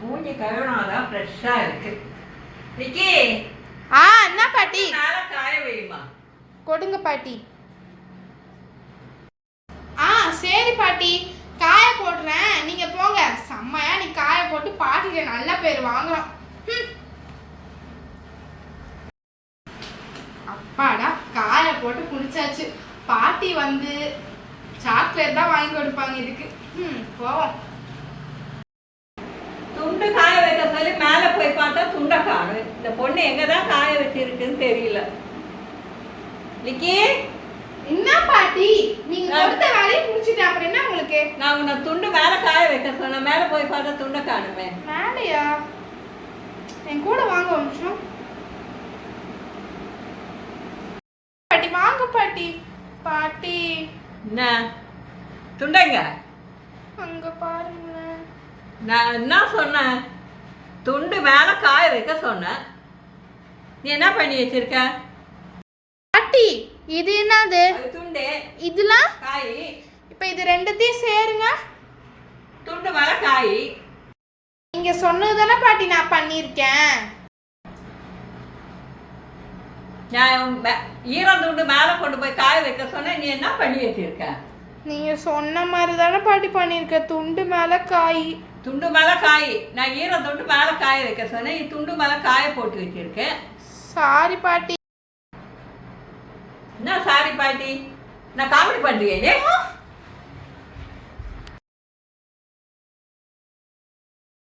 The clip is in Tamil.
மூஞ்சி கழுவினாதான் ஃப்ரெஷ்ஷா இருக்கு. விக்கி ஆ என்ன பாட்டி. மேல காய வைமா கொடுங்க பாட்டி. ஆ சரி பாட்டி. காய போடுறேன். நீங்க போங்க. செம்மையா நீ காய போட்டு பாட்டில நல்ல பேர் வாங்குறோம். அப்பாடா காய போட்டு குடிச்சாச்சு பாட்டி வந்து சாக்லேட் தான் வாங்கி கொடுப்பாங்க இதுக்கு. ம் போவோம் துண்டு காய வைக்க சொல்லி மேல போய் பார்த்தா துண்டை காணும் இந்த பொண்ணு எங்க தான் காய வச்சிருக்குன்னு தெரியல. விக்கி என்ன பாட்டி? நீங்க கொடுத்த வேலையை முடிச்சிட்டேன். அப்புறம் என்ன உங்களுக்கு? நான் உன்னை துண்டு மேல காய வைக்க சொன்னேன். மேல போய் பார்த்தா துண்டை காணுமே. மேலையா? என் கூட வாங்க ஒரு நிமிஷம். பாட்டி வாங்க பாட்டி. பாட்டி. என்ன? துண்டைங்க அங்க பாருங்களேன். நான் என்ன சொன்னேன்? துண்டு மேல காய வைக்க சொன்னேன் நீ என்ன பண்ணி வச்சிருக்க? பாட்டி இது என்னது? துண்டு. இதெல்லாம் காய். இப்ப இது ரெண்டுத்தையும் சேருங்க. துண்டு மேல காய். நீங்க சொன்னது தானே பாட்டி நான் பண்ணியிருக்கேன். நான் ஈரம் துண்டு மேல கொண்டு போய் காய வைக்க சொன்னேன் நீ என்ன பண்ணி வச்சிருக்க? நீங்க சொன்ன மாதிரி தானே பாட்டி பண்ணியிருக்க. துண்டு மேல காய். துண்டு மேல காய் நான் ஈரம் துண்டு மேல காய வைக்க சொன்னேன். துண்டு மேல காய போட்டு வச்சிருக்கேன். சாரி பாட்டி. என்ன சாரி பாட்டி? நான் காமெடி பண்றியே